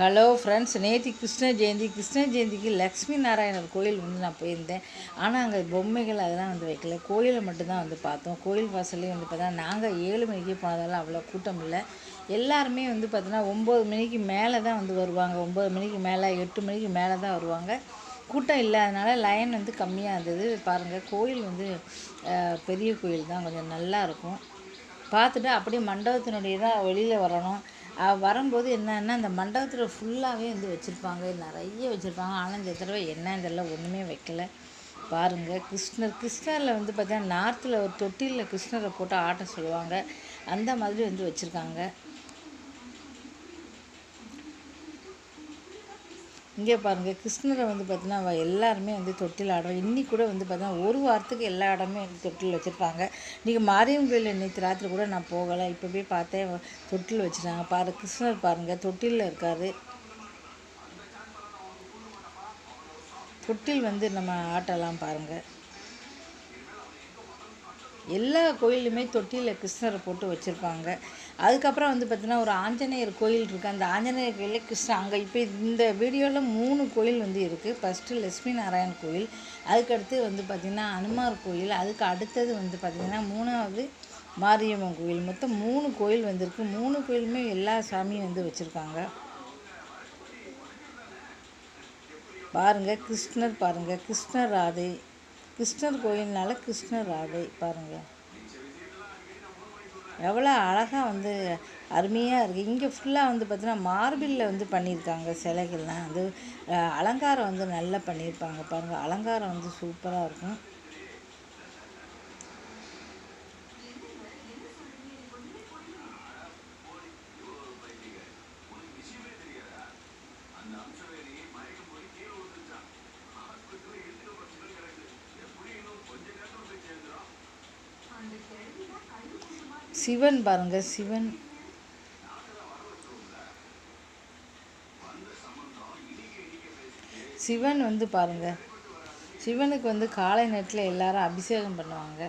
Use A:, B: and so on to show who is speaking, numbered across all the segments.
A: Hello friends நேற்று கிருஷ்ண ஜெயந்தி கிருஷ்ண ஜெயந்திக்கு லக்ஷ்மி நாராயணர் கோயில் வந்து நான் போயிருந்தேன். ஆனால் அங்கே பொம்மைகள் அதெல்லாம் வந்து வைக்கல. கோயிலை மட்டும்தான் வந்து பார்த்தோம். கோயில் வாசல்லையும் வந்து பார்த்தா நாங்கள் ஏழு மணிக்கு போனதால அவ்வளோ கூட்டம் இல்லை. எல்லாருமே வந்து பார்த்தோன்னா ஒம்பது மணிக்கு மேலே தான் வந்து வருவாங்க. ஒம்பது மணிக்கு மேலே எட்டு மணிக்கு மேலே தான் வருவாங்க. கூட்டம் இல்லாதனால லைன் வந்து கம்மியாக இருந்தது. பாருங்கள் கோயில் வந்து பெரிய கோயில் தான் கொஞ்சம் நல்லா இருக்கும். பார்த்துட்டு அப்படியே மண்டபத்தினுடைய தான் வெளியில் வரணும். வரும்போது என்னென்னா அந்த மண்டபத்தில் ஃபுல்லாகவே வந்து வச்சுருப்பாங்க. நிறைய வச்சுருப்பாங்க. ஆனால் இந்த தடவை என்னன்னு தெரியல. ஒன்றுமே வைக்கல. பாருங்கள் கிருஷ்ணர் கிருஷ்ணரில் வந்து பார்த்தீங்கன்னா நார்த்தில் ஒரு தொட்டிலில் கிருஷ்ணரை போட்டு ஆட்ட சொல்லுவாங்க. அந்த மாதிரி வந்து வச்சுருக்காங்க. இங்கே பாருங்கள் கிருஷ்ணரை வந்து பார்த்தீங்கன்னா அவள் எல்லாருமே வந்து தொட்டில் ஆடுவோம் இன்னி கூட வந்து பார்த்தீங்கன்னா ஒரு வாரத்துக்கு எல்லா இடமே வந்து தொட்டில் வச்சுருப்பாங்க. இன்றைக்கி மாரியம்மன் கோயில் நேற்று ராத்திரி கூட நான் போகலை. இப்போ போய் பார்த்தேன் தொட்டில் வச்சுருக்காங்க. பாரு கிருஷ்ணர் பாருங்கள் தொட்டிலில் இருக்காரு. தொட்டில் வந்து நம்ம ஆட்டலாம் பாருங்கள் எல்லா கோயிலுமே தொட்டியில் கிருஷ்ணரை போட்டு வச்சுருப்பாங்க. அதுக்கப்புறம் வந்து பார்த்திங்கன்னா ஒரு ஆஞ்சநேயர் கோயில் இருக்குது அந்த ஆஞ்சநேயர் கோயிலில் கிருஷ்ணா அங்கே இப்போ இந்த வீடியோவில் மூணு கோயில் வந்து இருக்குது ஃபஸ்ட்டு லட்சுமி நாராயண் கோயில் அதுக்கடுத்து வந்து பார்த்திங்கன்னா அனுமார் கோயில் அதுக்கு அடுத்தது வந்து பார்த்திங்கன்னா மூணாவது மாரியம்மன் கோயில். மொத்தம் மூணு கோயில் வந்திருக்கு மூணு கோயிலுமே எல்லா சாமியும் வந்து வச்சுருக்காங்க. பாருங்கள் கிருஷ்ணர் பாருங்கள் கிருஷ்ணர் ராதை கிருஷ்ணர் கோயில்னால கிருஷ்ணர் ராதை பாருங்கள் எவ்வளோ அழகாக வந்து அருமையாக இருக்குது இங்கே ஃபுல்லாக வந்து பார்த்தீங்கன்னா மார்பிளில் வந்து பண்ணியிருக்காங்க சிலைகள்லாம். அது அலங்காரம் வந்து நல்லா பண்ணியிருப்பாங்க பாருங்கள் அலங்காரம் வந்து சூப்பராக இருக்கும். சிவன் பாருங்க சிவன். சிவன் வந்து பாருங்க சிவனுக்கு வந்து காலை நேரத்தில் எல்லாரும் அபிஷேகம் பண்ணுவாங்க.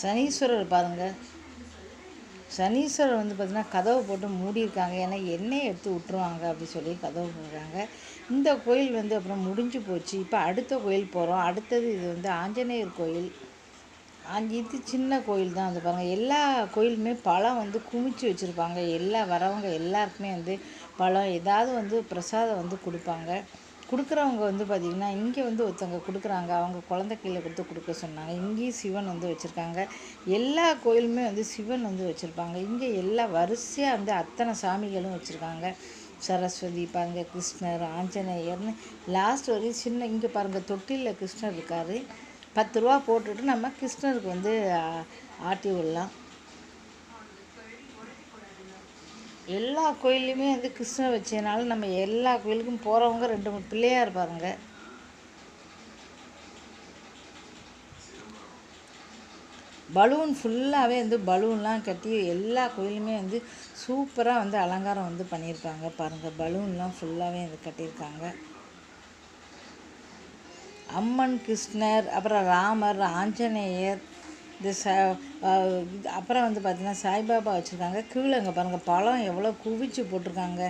A: சனீஸ்வரர் பாருங்க சனீஸ்வரர் வந்து பார்த்தீங்கன்னா கதவை போட்டு மூடியிருக்காங்க. ஏன்னா எண்ணெயை எடுத்து விட்டுருவாங்க அப்படி சொல்லி கதவு போடுறாங்க இந்த கோயில் வந்து அப்புறம் முடிஞ்சு போச்சு. இப்போ அடுத்த கோயில் போகிறோம் அடுத்தது இது வந்து ஆஞ்சநேயர் கோயில். இது சின்ன கோயில் தான். வந்து பாருங்கள் எல்லா கோயிலுமே பழம் வந்து குமிச்சு வச்சுருப்பாங்க. எல்லா வரவங்க எல்லாருக்குமே வந்து பழம். ஏதாவது வந்து பிரசாதம் வந்து கொடுப்பாங்க. கொடுக்குறவங்க வந்து பார்த்திங்கன்னா இங்கே வந்து ஒருத்தவங்க கொடுக்குறாங்க அவங்க குழந்தை கீழே கொடுத்து கொடுக்க சொன்னாங்க. இங்கேயும் சிவன் வந்து வச்சுருக்காங்க. எல்லா கோயிலுமே வந்து சிவன் வந்து வச்சுருப்பாங்க. இங்கே எல்லா வரிசையாக வந்து அத்தனை சாமிகளும் வச்சுருக்காங்க. சரஸ்வதி பாருங்க கிருஷ்ணர் ஆஞ்சநேயர்னு லாஸ்ட் வரையும் சின்ன இங்கே பாருங்கள் தொட்டிலில் கிருஷ்ணர் இருக்கார். பத்து ரூபா போட்டுட்டு நம்ம கிருஷ்ணருக்கு வந்து ஆட்டி விடலாம். எல்லா கோயில்லையுமே வந்து கிருஷ்ணர் வச்சதுனால நம்ம எல்லா கோயிலுக்கும் போகிறவங்க ரெண்டு மூணு பிள்ளையார் இருப்பாருங்க. பலூன் ஃபுல்லாகவே வந்து பலூன்லாம் கட்டி எல்லா கோயிலுமே வந்து சூப்பராக வந்து அலங்காரம் வந்து பண்ணியிருக்காங்க. பாருங்கள் பலூன்லாம் ஃபுல்லாகவே வந்து கட்டியிருக்காங்க. அம்மன் கிருஷ்ணர் அப்புறம் ராமர் ஆஞ்சநேயர் இந்த ச அப்புறம் வந்து பார்த்திங்கன்னா சாய்பாபா வச்சுருக்காங்க. கீழே அங்கே பாருங்கள் பழம் எவ்வளோ குவிச்சு போட்டிருக்காங்க.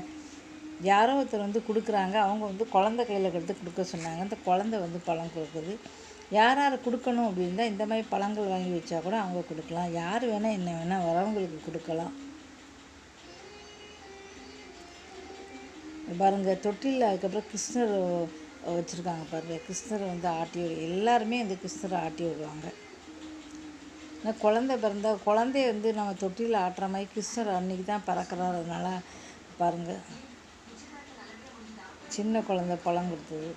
A: யாரோ ஒருத்தர் வந்து கொடுக்குறாங்க. அவங்க வந்து குழந்தை கையில் எடுத்து கொடுக்க சொன்னாங்க. அந்த குழந்தை வந்து பழம் கொடுக்குது. யார் யார் கொடுக்கணும் அப்படின்னா இந்த மாதிரி பழங்கள் வாங்கி வச்சா கூட அவங்க கொடுக்கலாம். யார் வேணால் என்ன வேணால் வரவங்களுக்கு கொடுக்கலாம். பாருங்க தொட்டிலில் அதுக்கப்புறம் கிருஷ்ணர் வச்சுருக்காங்க பாருங்கள் கிருஷ்ணரை வந்து ஆட்டி விடு எல்லாருமே வந்து கிருஷ்ணரை ஆட்டி விடுவாங்க இந்த குழந்தை பிறந்த குழந்தைய வந்து நம்ம தொட்டியில் ஆட்டுற மாதிரி கிருஷ்ணர் அன்னைக்கு தான் பறக்கிறார். அதனால் பாருங்கள் சின்ன குழந்த பழம் கொடுத்தது.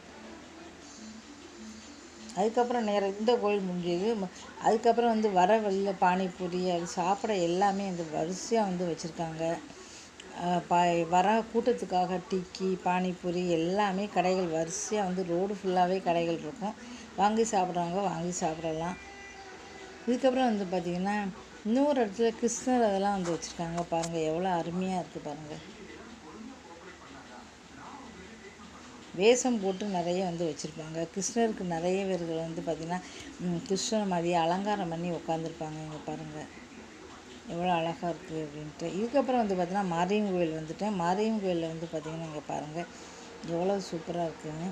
A: அதுக்கப்புறம் நேரம் இந்த கோயில் முடிஞ்சது. அதுக்கப்புறம் வந்து வர வழியில் பானிபூரி அது சாப்பிட எல்லாமே வந்து வரிசையாக வந்து வச்சுருக்காங்க. பா வர கூட்டத்துக்காக டிக்கி பானிபூரி எல்லாமே கடைகள் வரிசையாக வந்து ரோடு ஃபுல்லாகவே கடைகள் இருக்கும். வாங்கி சாப்பிட்றவங்க வாங்கி சாப்பிடலாம். இதுக்கப்புறம் வந்து பார்த்திங்கன்னா இன்னொரு இடத்துல கிருஷ்ணர் அதெல்லாம் வந்து வச்சுருக்காங்க பாருங்கள் எவ்வளோ அருமையாக இருக்குது பாருங்கள் வேஷம் போட்டு நிறைய வந்து வச்சுருப்பாங்க. கிருஷ்ணருக்கு நிறைய பேர்கள் வந்து பார்த்திங்கன்னா கிருஷ்ணர் மாதிரியே அலங்காரம் பண்ணி உட்காந்துருப்பாங்க இங்கே பாருங்கள் எவ்வளோ அழகாக இருக்குது அப்படின்ட்டு. இதுக்கப்புறம் வந்து பார்த்திங்கன்னா மாரியம்மன் கோயில் வந்துட்டேன் மாரியம்மன் கோயிலில் வந்து பார்த்திங்கன்னா இங்கே பாருங்கள் எவ்வளோ சூப்பராக இருக்குதுன்னு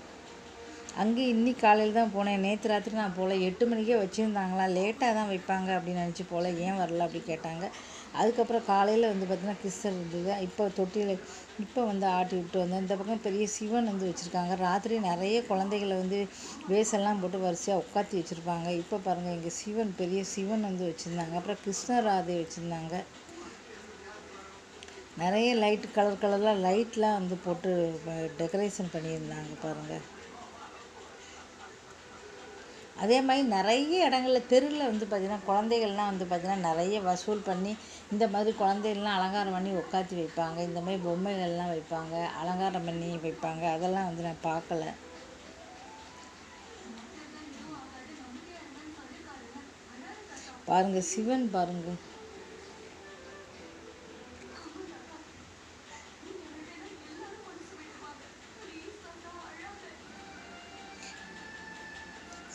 A: அங்கே இன்னி காலையில் தான் போனேன். நேற்று ராத்திரி நான் போகல எட்டு மணிக்கே வச்சுருந்தாங்களா? லேட்டாக தான் வைப்பாங்க அப்படின்னு நினச்சி போகல ஏன் வரல அப்படி கேட்டாங்க. அதுக்கப்புறம் காலையில் வந்து பார்த்திங்கன்னா கிறிஸ்தர் இருந்தது. இப்போ தொட்டியில் இப்போ வந்து ஆட்டி விட்டு வந்தேன். இந்த பக்கம் பெரிய சிவன் வந்து வச்சுருக்காங்க. ராத்திரி நிறைய குழந்தைகளை வந்து வேஷெல்லாம் போட்டு வரிசையாக உட்காத்தி வச்சுருப்பாங்க. இப்போ பாருங்கள் இங்கே சிவன் பெரிய சிவன் வந்து வச்சுருந்தாங்க. அப்புறம் கிருஷ்ணராதை வச்சுருந்தாங்க. நிறைய லைட் கலர் கலரில் லைட்லாம் வந்து போட்டு டெக்கரேஷன் பண்ணியிருந்தாங்க பாருங்கள் அதே மாதிரி நிறைய இடங்கள்ல தெருவில் வந்து பார்த்திங்கன்னா குழந்தைகள்லாம் வந்து பார்த்திங்கன்னா நிறைய வசூல் பண்ணி இந்த மாதிரி குழந்தைகள்லாம் அலங்காரம் பண்ணி உட்காத்தி வைப்பாங்க. இந்த மாதிரி பொம்மைகள்லாம் வைப்பாங்க அலங்காரம் பண்ணி வைப்பாங்க. அதெல்லாம் வந்து நான் பார்க்கல. பாருங்கள் சிவன் பாருங்கள்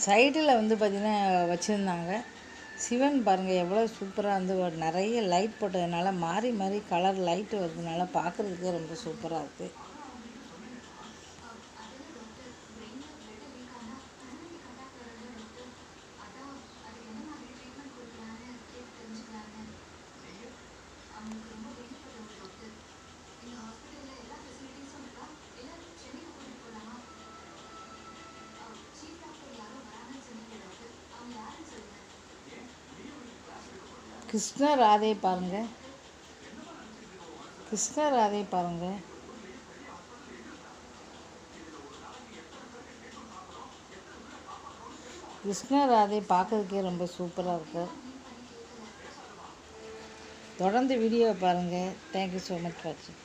A: சைடில் வந்து பார்த்திங்கன்னா வச்சுருந்தாங்க. சிவன் பாருங்கள் எவ்வளோ சூப்பராக வந்து ஒரு நிறைய லைட் போட்டதுனால மாறி மாறி கலர் லைட்டு வர்றதுனால பார்க்குறதுக்கே ரொம்ப சூப்பராக இருக்குது கிருஷ்ண ராதை பாருங்கள் கிருஷ்ண ராதை பாருங்கள் கிருஷ்ண ராதை பார்க்கறதுக்கே ரொம்ப சூப்பராக இருக்கு. தொடர்ந்து வீடியோவை பாருங்கள் தேங்க்யூ ஸோ மச் வாட்சிங்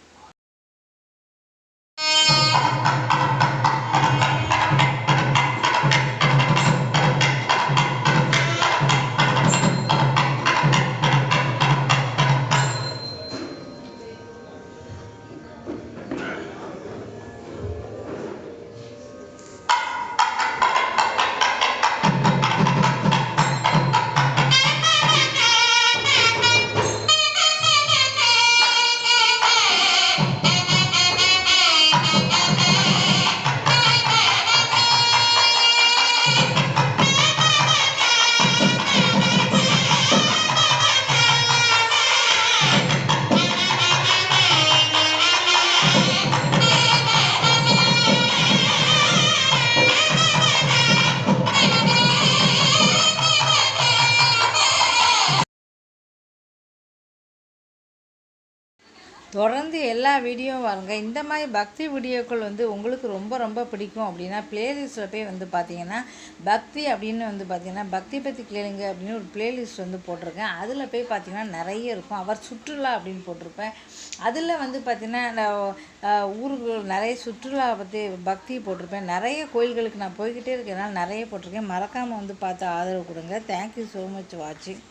A: தொடர்ந்து எல்லா வீடியோவும் வாருங்க. இந்த மாதிரி பக்தி வீடியோக்கள் வந்து உங்களுக்கு ரொம்ப ரொம்ப பிடிக்கும் அப்படின்னா பிளேலிஸ்ட்டில் போய் வந்து பார்த்தீங்கன்னா பக்தி அப்படின்னு வந்து பார்த்தீங்கன்னா பக்தி பற்றி கேளுங்க அப்படின்னு ஒரு பிளேலிஸ்ட் வந்து போட்டிருக்கேன். அதில் போய் பார்த்தீங்கன்னா நிறைய இருக்கும். அவர் சுற்றுலா அப்படின்னு போட்டிருப்பேன். அதில் வந்து பார்த்திங்கன்னா ஊருக்கு நிறைய சுற்றுலா பற்றி பக்தி போட்டிருப்பேன். நிறைய கோயில்களுக்கு நான் போய்கிட்டே இருக்கேன் நிறைய போட்டிருக்கேன். மறக்காமல் வந்து பார்த்து ஆதரவு கொடுங்க. தேங்க்யூ ஸோ மச் வாட்சிங்